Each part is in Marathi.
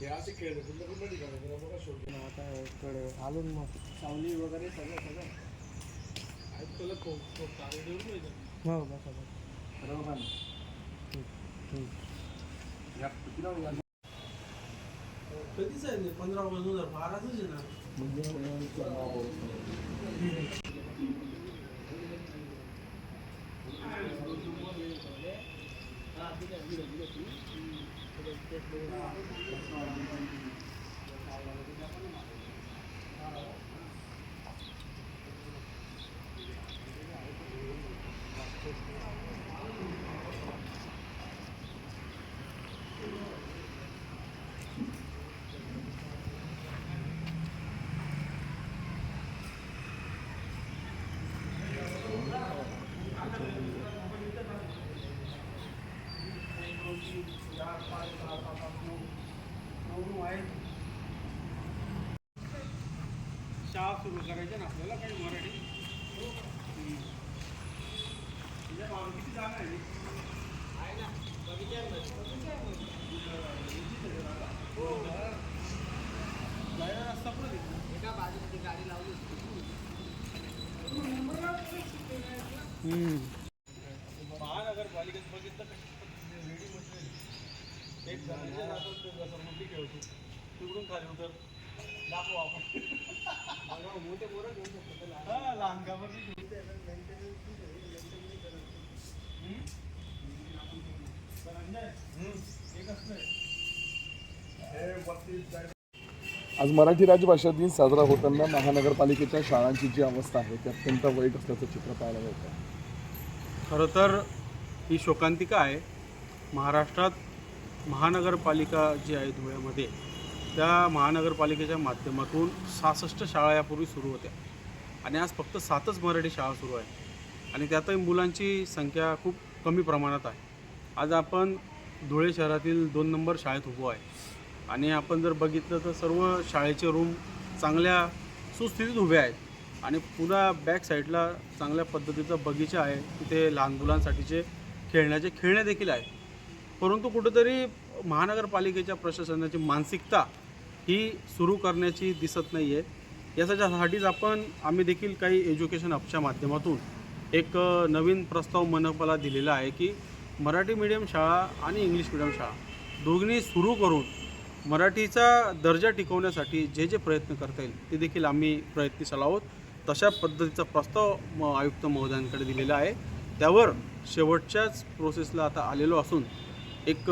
हे असे खेळ कुठल्या कुठल्या ठिकाणी बघा शोध आता इकडे आलो ना मग. सावली वगैरे सगळं सगळं. त्याला खूप खूप चांगले देऊन? हो बसा बसा? कधीच आहे? पंधरा ऑगस्ट दोन हजार बाराच आहे ना. शाळा सुरू करायची ना आपल्याला काही मराठी? हम्म. तुझ्या भावाला किती जागा आहे? जायला रस्ता पुढे दिसतो. एका बाजूला गाडी लावली महानगरपालिकेत बघितलं का? रेडी मटेरियल एक जणांच्या हातात ते जसं मुंडी खेळतो तिकडून खाली उतर दाखवू आपण मोठे पोरं घेऊ शकतो हा लहान कामाची आज मराठी राजभाषा दिन साजरा होताना महानगरपालिकेच्या शाळांची जी अवस्था आहे ती अत्यंत वाईट असल्याचं चित्र पाहायला मिळतं? खरं तर ही शोकांतिका आहे. महाराष्ट्रात महानगरपालिका जी आहे धुळ्यामध्ये त्या महानगरपालिकेच्या माध्यमातून सहासष्ट शाळा यापूर्वी सुरू होत्या. आणि आज फक्त सातच मराठी शाळा सुरू आहे. आणि त्यातही मुलांची संख्या खूप कमी प्रमाणात आहे. आज आपण धुळे शहरातील दोन नंबर शाळेत उभो आहे. आणि आपण जर बघितलं तर सर्व शाळेचे रूम चांगल्या सुस्थितीत उभे आहेत. आणि पुन्हा बॅक साईडला चांगल्या पद्धतीचा बगीचा आहे. तिथे लहान मुलांसाठीचे खेळण्याचे खेळणे देखील आहेत. परंतु कुठेतरी महानगरपालिकेच्या प्रशासनाची मानसिकता ही सुरू करण्याची दिसत नाही आहे याच्यासाठीच आपण आम्ही देखील काही एज्युकेशन अपच्या माध्यमातून एक नवीन प्रस्ताव मनपाला दिलेला आहे की मराठी मीडियम शाळा आणि इंग्लिश मीडियम शाळा दोघींनी सुरू करून मराठीचा दर्जा टिकवण्यासाठी जे जे प्रयत्न करता येईल ते देखील आम्ही प्रयत्नशील आहोत. तशा पद्धतीचा प्रस्ताव म आयुक्त महोदयांकडे दिलेला आहे. त्यावर शेवटच्याच प्रोसेसला आता आलेलो असून एक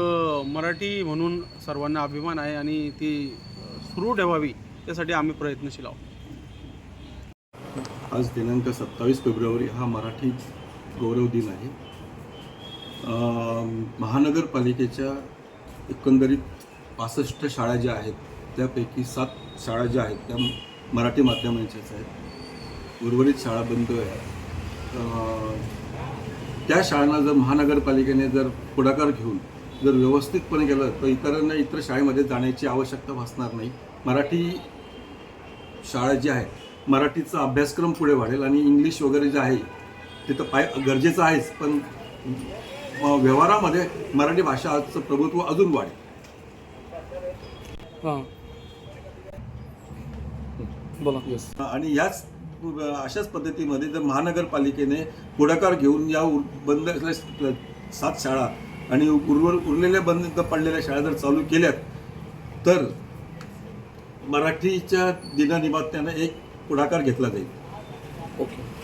मराठी म्हणून सर्वांना अभिमान आहे आणि ती सुरू ठेवावी त्यासाठी आम्ही प्रयत्नशील आहोत. आज दिनांक सत्तावीस फेब्रुवारी हा मराठी गौरव दिन आहे. महानगरपालिकेच्या एकंदरीत पासष्ट शाळा ज्या आहेत त्यापैकी सात शाळा ज्या आहेत त्या मराठी माध्यमांच्याच आहेत. उर्वरित शाळा बंद आहे त्या शाळांना जर महानगरपालिकेने जर पुढाकार घेऊन जर व्यवस्थितपणे केलं तर इतरांना इतर शाळेमध्ये जाण्याची आवश्यकता भासणार नाही. मराठी शाळा जी आहे मराठीचा अभ्यासक्रम पुढे वाढेल आणि इंग्लिश वगैरे जे आहे ते तर पाय गरजेचं आहेच पण म, व्यवहारामध्ये मराठी भाषाचं प्रभुत्व अजून वाढेल. हां. बोला. आणि याच अशाच पद्धतीमध्ये जर महानगरपालिकेने पुढाकार घेऊन या बंद असलेल्या सात शाळा आणि उर्वर उरलेल्या बंद पडलेल्या शाळा जर चालू केल्यात तर मराठीच्या दिनानिमित्तानं एक पुढाकार घेतला जाईल. ओके.